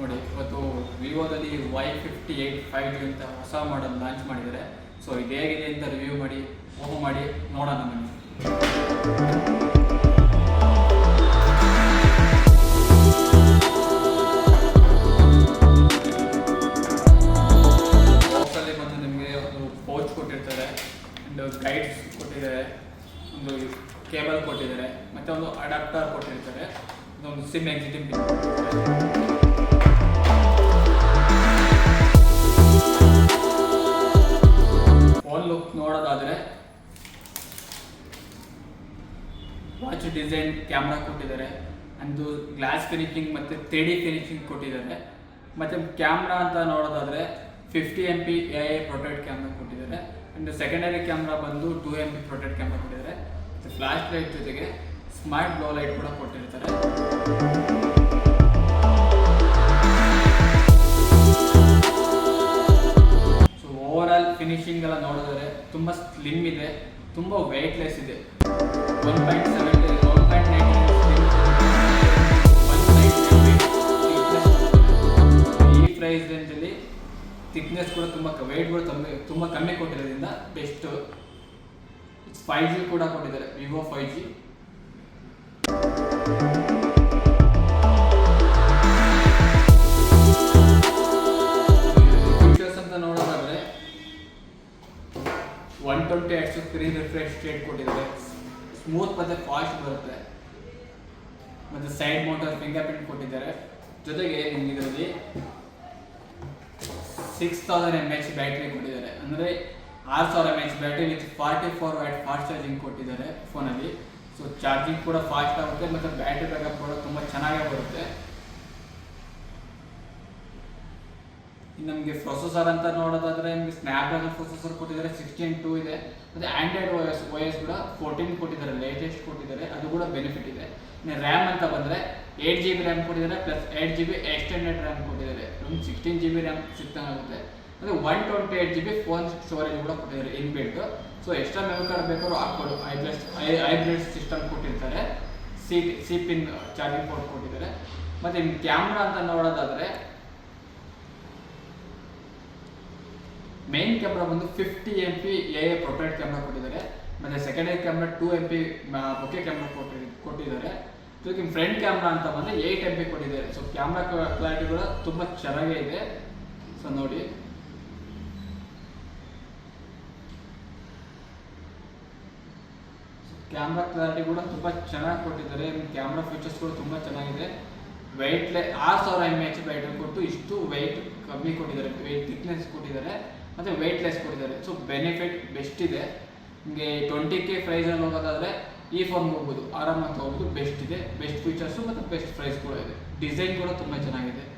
ನೋಡಿ, ಇವತ್ತು ವಿವೋದಲ್ಲಿ Y fifty eight five G ಅಂತ ಹೊಸ ಮಾಡೆಲ್ ಲಾಂಚ್ ಮಾಡಿದ್ದಾರೆ. ಸೊ ಇದು ಹೇಗಿದೆ ಅಂತ ರಿವ್ಯೂ ಮಾಡಿ ಓಪನ್ ಮಾಡಿ, ನೋಡೋಣ ಬಾಕ್ಸಲ್ಲಿ ಬಂದು ನಿಮಗೆ ಒಂದು ಪೌಚ್ ಕೊಟ್ಟಿರ್ತಾರೆ, ಒಂದು ಗೈಡ್ಸ್ ಕೊಟ್ಟಿದ್ದಾರೆ, ಒಂದು ಕೇಬಲ್ ಕೊಟ್ಟಿದ್ದಾರೆ, ಮತ್ತು ಒಂದು ಅಡಾಪ್ಟರ್ ಕೊಟ್ಟಿರ್ತಾರೆ ಒಂದು sim exciting watch design camera ಕೊಟ್ಟಿದ್ದಾರೆ, ಅಂದು ಗ್ಲಾಸ್ ಫಿನಿಶಿಂಗ್ ಮತ್ತು ತ್ರೀ ಡಿ ಫಿನಿಶಿಂಗ್ ಕೊಟ್ಟಿದ್ದಾರೆ. ಮತ್ತು ಕ್ಯಾಮ್ರಾ ಅಂತ ನೋಡೋದಾದರೆ fifty M P A I protect camera ಕೊಟ್ಟಿದ್ದಾರೆ. ಆ್ಯಂಡ್ ಸೆಕೆಂಡರಿ ಕ್ಯಾಮ್ರಾ ಬಂದು two M P protect camera ಕೊಟ್ಟಿದ್ದಾರೆ. ಮತ್ತು ಫ್ಲಾಶ್ ಲೈಟ್ ಜೊತೆಗೆ ಸ್ಮಾರ್ಟ್ ಬ್ಲೋ ಲೈಟ್ ಕೂಡ ಕೊಟ್ಟಿರ್ತಾರೆ. ಸೊ ಓವರ್ ಆಲ್ ಫಿನಿಶಿಂಗ್ ಎಲ್ಲ ನೋಡಿದ್ರೆ ತುಂಬ ಸ್ಲಿಮ್ ಇದೆ. ತುಂಬ ವೆಯ್ಟ್ಲೆಸ್ ಇದೆ. ಒನ್ ಪಾಯಿಂಟ್ ಸೆವೆನ್ ಈ ಪ್ರೈಸ್ ಥಿಕ್ನೆಸ್ ಕೂಡ ತುಂಬ ವೆಯ್ಟ್ಗಳು ಕೂಡ ತುಂಬ ಕಮ್ಮಿ ಕೊಟ್ಟಿರೋದ್ರಿಂದ ಬೆಸ್ಟ್ ಫೈವ್ ಜಿ ಕೂಡ ಕೊಟ್ಟಿದ್ದಾರೆ Vivo five G screen refresh rate ಕೊಟ್ಟಿದ್ದಾರೆ. ಸ್ಮೂತ್ ಮತ್ತೆ ಫಾಸ್ಟ್ ಬರುತ್ತೆ. ಮತ್ತೆ ಸೈಡ್ ಮೋಟರ್ ಫಿಂಗರ್ ಪ್ರಿಂಟ್ ಕೊಟ್ಟಿದ್ದಾರೆ. ಜೊತೆಗೆ ನಿಮ್ಗೆ ಇದರಲ್ಲಿ six thousand M H battery ಕೊಟ್ಟಿದ್ದಾರೆ. ಅಂದರೆ ಆರು ಸಾವಿರ M H battery with forty four watt fast charging ಕೊಟ್ಟಿದ್ದಾರೆ ಫೋನಲ್ಲಿ ಸೊ ಚಾರ್ಜಿಂಗ್ ಕೂಡ ಫಾಸ್ಟ್ ಆಗುತ್ತೆ, ಮತ್ತು ಬ್ಯಾಟ್ರಿ ಬ್ಯಾಕಪ್ ಕೂಡ ತುಂಬ ಚೆನ್ನಾಗೇ ಬರುತ್ತೆ ಇನ್ನು ನಮಗೆ ಪ್ರೊಸೆಸರ್ ಅಂತ ನೋಡೋದಾದ್ರೆ ನಿಮಗೆ ಸ್ನ್ಯಾಪ್ಡ್ರಾಗನ್ ಪ್ರೊಸೆಸರ್ ಕೊಟ್ಟಿದ್ದಾರೆ ಸಿಕ್ಸ್ಟೀನ್ ಟೂ ಇದೆ. ಮತ್ತು Android O S O S ಕೂಡ ಫೋರ್ಟೀನ್ ಕೊಟ್ಟಿದ್ದಾರೆ ಲೇಟೆಸ್ಟ್ ಕೊಟ್ಟಿದ್ದಾರೆ. ಅದು ಕೂಡ ಬೆನಿಫಿಟ್ ಇದೆ. ಇನ್ನು ರ್ಯಾಮ್ ಅಂತ ಬಂದರೆ ಏಯ್ಟ್ ಜಿ ಬಿ ರ್ಯಾಮ್ ಕೊಟ್ಟಿದ್ದಾರೆ plus eight G B extended RAM ಕೊಟ್ಟಿದ್ದಾರೆ. ಒಂದು ಸಿಕ್ಸ್ಟೀನ್ ಜಿ ಬಿ ರ್ಯಾಮ್ ಸಿಗ್ತಂಗಾಗುತ್ತೆ ಮತ್ತು one twenty eight G B phone storage ಕೂಡ ಕೊಟ್ಟಿದ್ದಾರೆ in inbuilt so extra memory card ಬೇಕಾದ್ರೂ ಹಾಕ್ಬೋದು. I plus I hybrid system ಕೊಟ್ಟಿರ್ತಾರೆ C C pin charging port ಕೊಟ್ಟಿದ್ದಾರೆ. ಮತ್ತು ಇನ್ನು ಕ್ಯಾಮ್ರಾ ಅಂತ ನೋಡೋದಾದರೆ ಮೇನ್ ಕ್ಯಾಮ್ರಾ ಬಂದು fifty M P A A protect camera ಕೊಟ್ಟಿದ್ದಾರೆ. ಮತ್ತು secondary camera two M P bokeh camera ಕೊಟ್ಟಿ ಕೊಟ್ಟಿದ್ದಾರೆ. ಜೊತೆಗೆ ಫ್ರಂಟ್ ಕ್ಯಾಮ್ರಾ ಅಂತ ಬಂದರೆ ಏಯ್ಟ್ ಎಂ ಪಿ ಕೊಟ್ಟಿದ್ದಾರೆ ಸೊ ಕ್ಯಾಮ್ರಾ ಕ್ಲಾರಿಟಿ ಕೂಡ ತುಂಬ ಚೆನ್ನಾಗೇ ಇದೆ. ಸೊ ನೋಡಿ. ಕ್ಯಾಮ್ರಾ ಕ್ಲಾರಿಟಿ ಕೂಡ ತುಂಬ ಚೆನ್ನಾಗಿ ಕೊಟ್ಟಿದ್ದಾರೆ. ಕ್ಯಾಮ್ರಾ ಫೀಚರ್ಸ್ ಕೂಡ ತುಂಬ ಚೆನ್ನಾಗಿದೆ. ವೆಯ್ಟ್ಲೆ ಆರು ಸಾವಿರ ಎಂ ಎಚ್ ಬ್ಯಾಟ್ರಿ ಕೊಟ್ಟು ಇಷ್ಟು ವೆಯ್ಟ್ ಕಮ್ಮಿ ಕೊಟ್ಟಿದ್ದಾರೆ. ವೆಯ್ಟ್ ಥಿಕ್ನೆಸ್ ಕೊಟ್ಟಿದ್ದಾರೆ. ಮತ್ತು ವೆಯ್ಟ್ಲೆಸ್ ಕೊಟ್ಟಿದ್ದಾರೆ. ಸೊ ಬೆನಿಫಿಟ್ ಬೆಸ್ಟ್ ಇದೆ. ನಿಮಗೆ ಟ್ವೆಂಟಿ ಕೆ ಪ್ರೈಸಲ್ಲಿ ಹೋಗೋದಾದರೆ ಈ ಫೋನ್ ಹೋಗ್ಬೋದು. ಆರಾಮಾಗಿ ತೊಗೋಬೋದು. ಬೆಸ್ಟ್ ಇದೆ. ಬೆಸ್ಟ್ ಫೀಚರ್ಸು ಮತ್ತು ಬೆಸ್ಟ್ ಪ್ರೈಸ್ ಕೂಡ ಇದೆ. ಡಿಸೈನ್ ಕೂಡ ತುಂಬ ಚೆನ್ನಾಗಿದೆ.